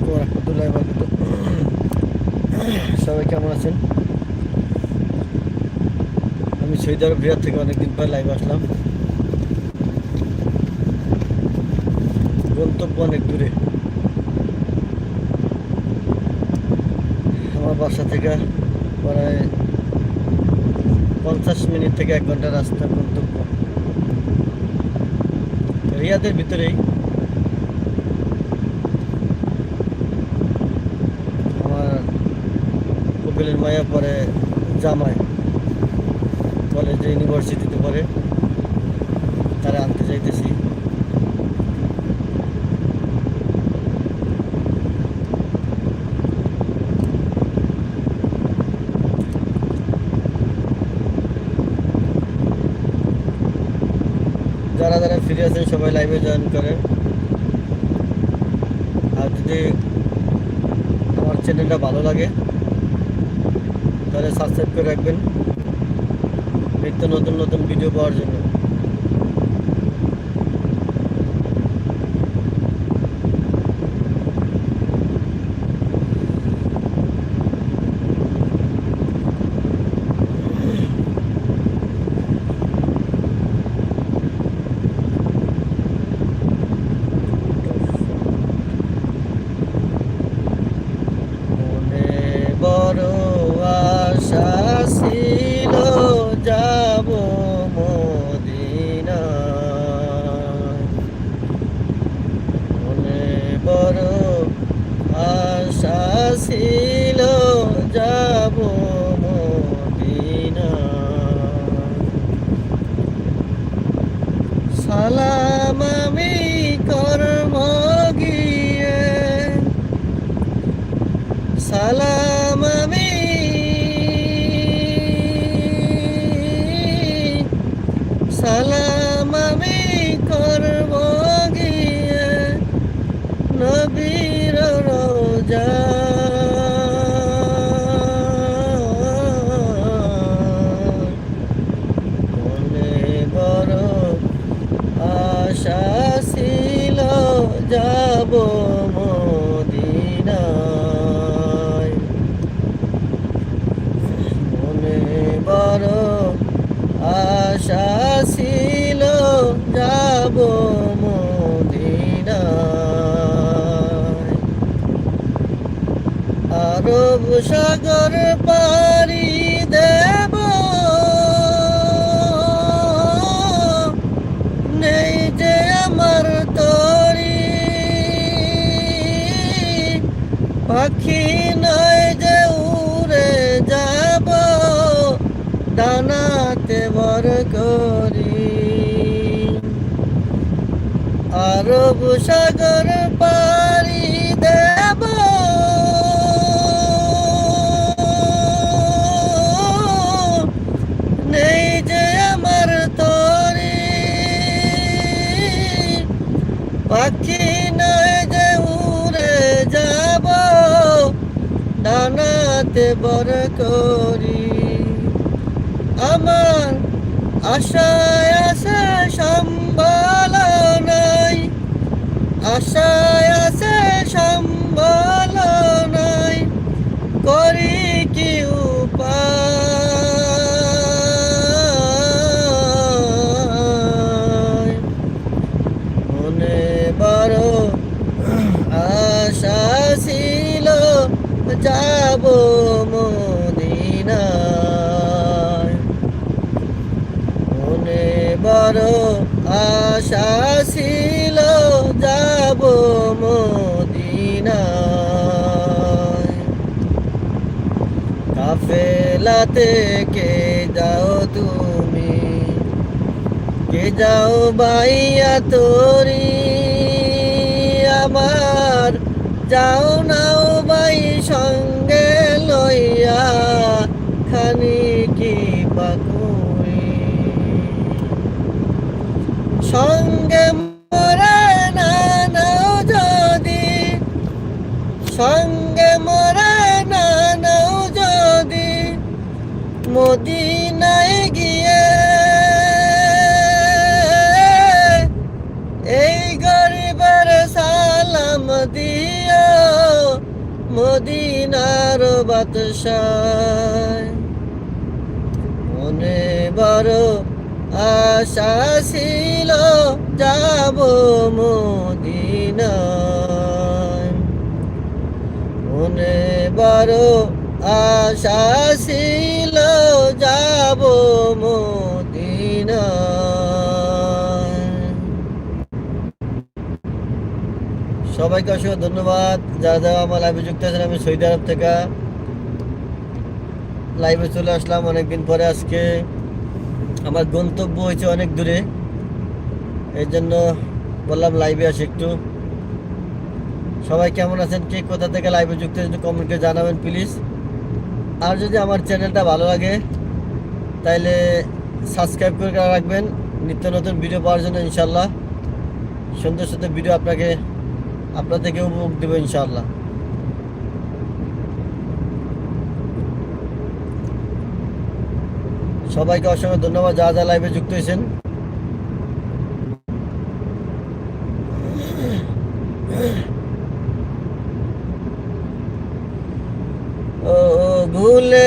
আলাইকুম রহমতুল্লাহ বরকত সবাই কেমন আছেন? আমি সৌদি আরব রিয়াদ থেকে অনেকদিন পর লাইভ আসলাম। গন্তব্য অনেক দূরে। আমার বাসা থেকে প্রায় পঞ্চাশ মিনিট থেকে এক ঘণ্টা রাস্তা গন্তব্য। রিয়াদের ভিতরেই আমার কপিলের মায়া পরে জামাই কলেজে ইউনিভার্সিটিতে পড়ে। তারা আনতে চাইতেছি যারা যারা ফিরে আছেন, সবাই লাইভে জয়েন করেন। আর যদি আমার চ্যানেলটা ভালো লাগে তাহলে সাবস্ক্রাইব করে রাখবেন। নিত্য নতুন নতুন ভিডিও পাওয়ার জন্য মনে বড় আশা ছিল যাব মদিনা মনে বড় আশা ছিল যাব মদিনা সালাম আমি কর্ম গিয়ে সালাম আমি সালাম আমি করব গিয়ে নবীর রোজা মনে বড় আশা ছিল যাব মদিনায় মনে বড় আশা ছিল যাব মদিনায়। আরব সাগর পারি দেব। নেই যে আমার তরি। পাখি নয় সাগর পারি দেব। নেই যে আমার তরি। পাখি নয় যে উড়ে যাব। ডানাতে বর করি। আমার আশায় আছে সম্বল। নাই আশায় আছে সম্বল নাই করি কাফেলাতে কে যাও তুমি? কে যাও বাইয়া তোরি? আমার যাও নাও বাই সঙ্গে লইয়া, খানি কি পাকুই সঙ্গে মরে না নাও যদি, সঙ্গে মদিনায় গিয়ে এই গরিবের সালাম দিও মদিনার বাদশায়। মনে বড় আশা ছিল যাব মদিনায়। মনে বড় আশা ছিল যাব সবাইকে অসংখ্য ধন্যবাদ। যারা যারা আমার লাইভে যুক্ত আছেন, আমি সৌদি আরব থেকে। লাইভে চলে আসলাম অনেকদিন পরে আজকে। আমার গন্তব্য হয়েছে অনেক দূরে। এই জন্য বললাম লাইভে আসি একটু। সবাই কেমন আছেন? কে কোথা থেকে লাইভে যুক্ত কমেন্ট জানাবেন প্লিজ আর যদি আমার চ্যানেলটা ভালো লাগে, তাইলে সাবস্ক্রাইব করে রাখবেন। নিত্য নতুন ভিডিও পাওয়ার জন্য ইনশাল্লাহ সুন্দর সুন্দর ভিডিও আপনাকে, আপনার থেকে উপভোগ দেবো ইনশাল্লাহ সবাইকে অসংখ্য ধন্যবাদ। যা যা লাইভে যুক্ত হয়েছেন ও ভুলে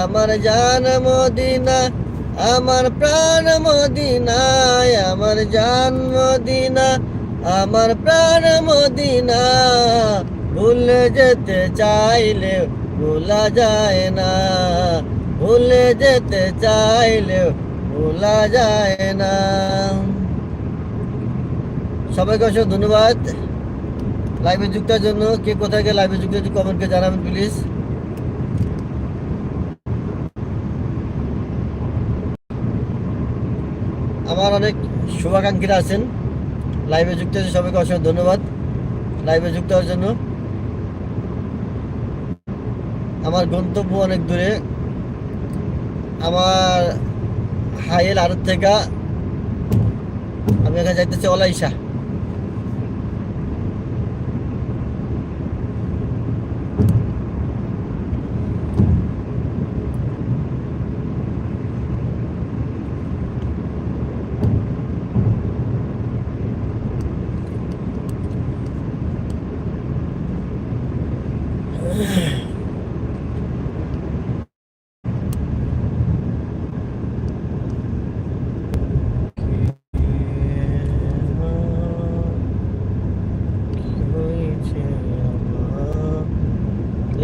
আমার জান মদিনা, আমার প্রাণ মদিনায়, আমার জান মদিনা, আমার প্রাণ মদিনা। ভুলে যেতে চাইলে ভোলা যায় না, ভুলে যেতে চাইলে ভোলা যায় না। সবাইকে অসংখ্য ধন্যবাদ। লাইভে যুক্তার জন্য কে কোথায় গিয়ে লাইভে যুক্ত কমেন্টকে জানাবেন প্লিজ আমার অনেক শুভাকাঙ্ক্ষীরা আছেন। লাইভে যুক্ত আছে, সবাইকে অসংখ্য ধন্যবাদ। লাইভে যুক্ত হওয়ার জন্য। আমার গন্তব্য অনেক দূরে। আমার হাইয়ের আড়ত থেকে আমি এখানে যাইতেছি অলাইসা।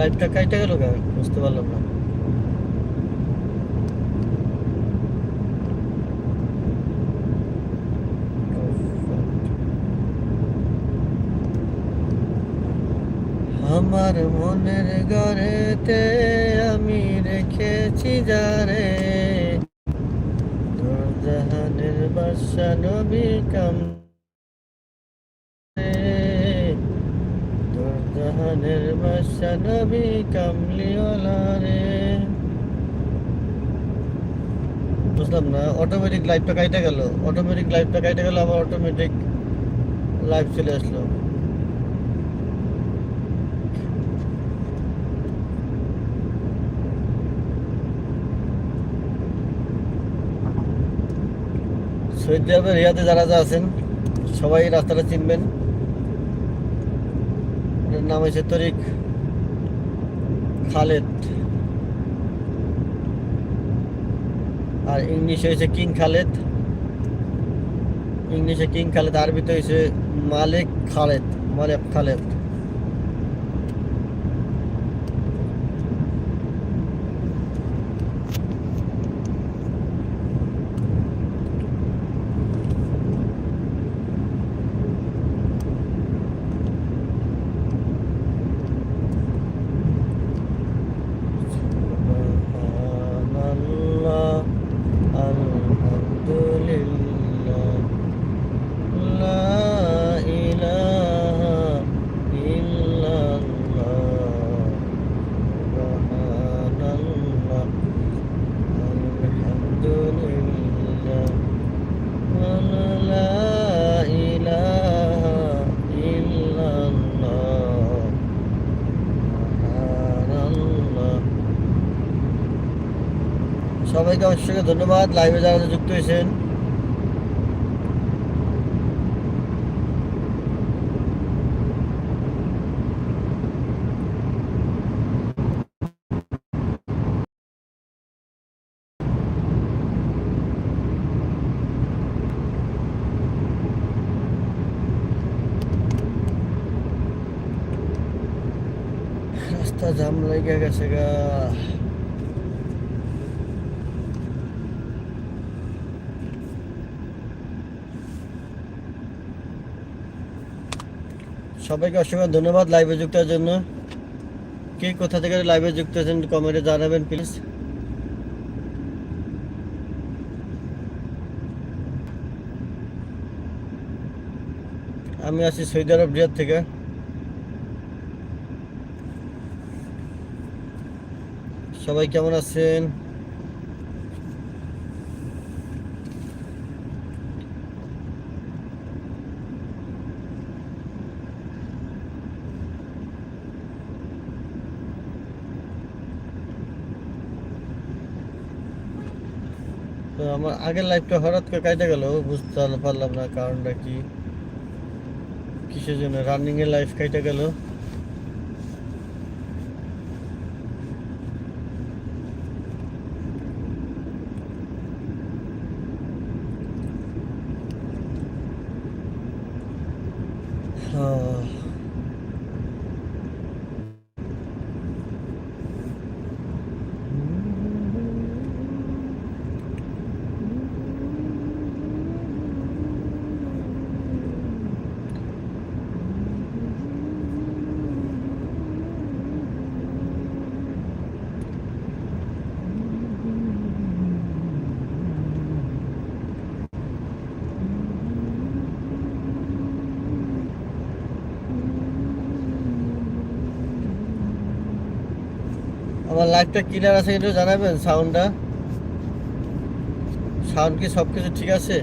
লাইভটা কাইটা গেল কেন বুঝতে পারলাম না। আমার মনের ঘরেতে আমি রেখেছি যারে। তোর জাহানের বাসা নবী কাম জাহানের বাসা কামলিওয়ালা রে। বুঝলাম না অটোমেটিক লাইভটা কাইটা গেল। অটোমেটিক লাইভটা কাইটা গেল, আবার অটোমেটিক লাইভ চলে আসলো। সৌদি আরবের রিয়াদে যারা যা আছেন, সবাই রাস্তাটা চিনবেন। এর নাম হয়েছে তরিক খালেদ। আর ইংলিশে হয়েছে কিং খালেদ। ইংলিশে কিং খালেদ, আরবিতে হয়েছে মালিক খালেদ মালিক খালেদ। ধন্যবাদ লাইভে যারা যুক্ত হয়েছেন। রাস্তা জাম লেগে গেছে গা। সবাইকে অসংখ্য ধন্যবাদ লাইভে যুক্ত হওয়ার জন্য। কে কোথা থেকে লাইভে যুক্ত আছেন কমেন্টে জানাবেন প্লিজ আমি আছি সৌদি আরব, রিয়াদ থেকে। সবাই কেমন আছেন? আমার আগের লাইফটা হঠাৎ করে কাটে গেল বুঝতে পারলাম না কারণটা কি। কিসের জন্য? রানিং এর লাইফ কাটে গেল। লাইফটা ক্লিয়ার আছে একটু জানাবেন সাউন্ডটা সাউন্ড কি সব কিছু ঠিক আছে?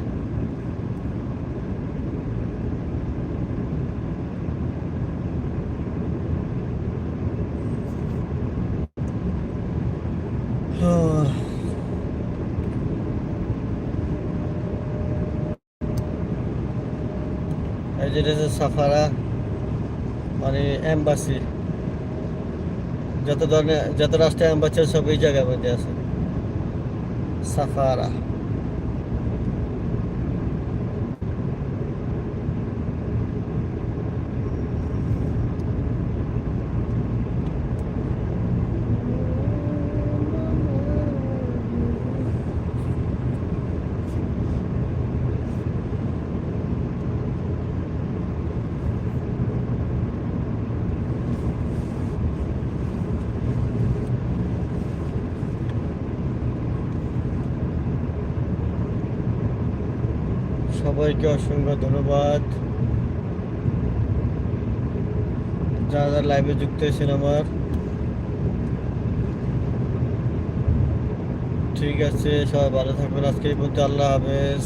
সাফারা মানে এম্বাসি যত ধরনের যত রাষ্ট্রের অ্যাম্বাসেডার সব এই জায়গার মধ্যে আছে সাফারা সবাইকে অসংখ্য ধন্যবাদ। যারা যারা লাইভে যুক্ত হয়েছেন আমার। ঠিক আছে, সবাই ভালো থাকবেন। আজকে এই পর্যন্ত আল্লাহ হাফেজ।